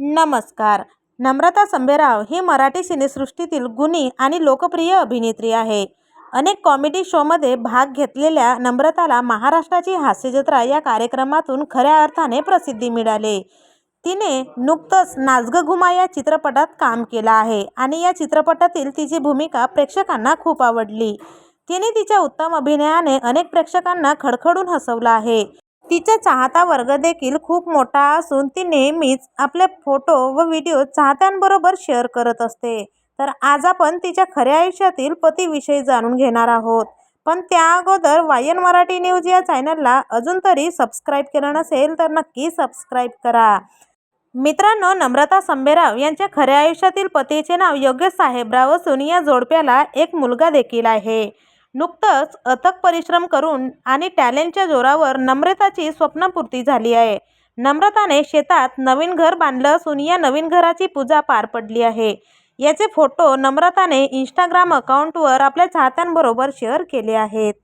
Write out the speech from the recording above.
नमस्कार. नम्रता संभेराव ही मराठी सिनेसृष्टीतील गुणी आणि लोकप्रिय अभिनेत्री आहे. अनेक कॉमेडी शोमध्ये भाग घेतलेल्या नम्रताला महाराष्ट्राची हास्यजत्रा या कार्यक्रमातून खऱ्या अर्थाने प्रसिद्धी मिळाली. तिने नुकतंच नाजग घुमा या चित्रपटात काम केलं आहे आणि या चित्रपटातील तिची भूमिका प्रेक्षकांना खूप आवडली. तिने तिच्या उत्तम अभिनयाने अनेक प्रेक्षकांना खडखडून हसवलं आहे. तिचा चाहता वर्ग देखील खूप मोठा असून ती नेहमीच आपले फोटो व व्हिडिओ चाहत्यांबरोबर शेअर करत असते. तर आज आपण तिच्या खऱ्या आयुष्यातील पतीविषयी जाणून घेणार आहोत. पण त्या अगोदर वायन मराठी न्यूज या चॅनलला अजून तरी सबस्क्राईब केलं नसेल तर नक्की सबस्क्राईब करा. मित्रांनो नम्रता संभेराव यांच्या खऱ्या आयुष्यातील पतीचे नाव योगेश साहेबराव असून या जोडप्याला एक मुलगा देखील आहे. नुकतंच अथक परिश्रम करून आणि टॅलेंटच्या जोरावर नम्रताची स्वप्नपूर्ती झाली आहे. नम्रताने शेतात नवीन घर बांधलं असून या नवीन घराची पूजा पार पडली आहे. याचे फोटो नम्रताने इंस्टाग्राम अकाउंटवर आपल्या चाहत्यांबरोबर शेअर केले आहेत.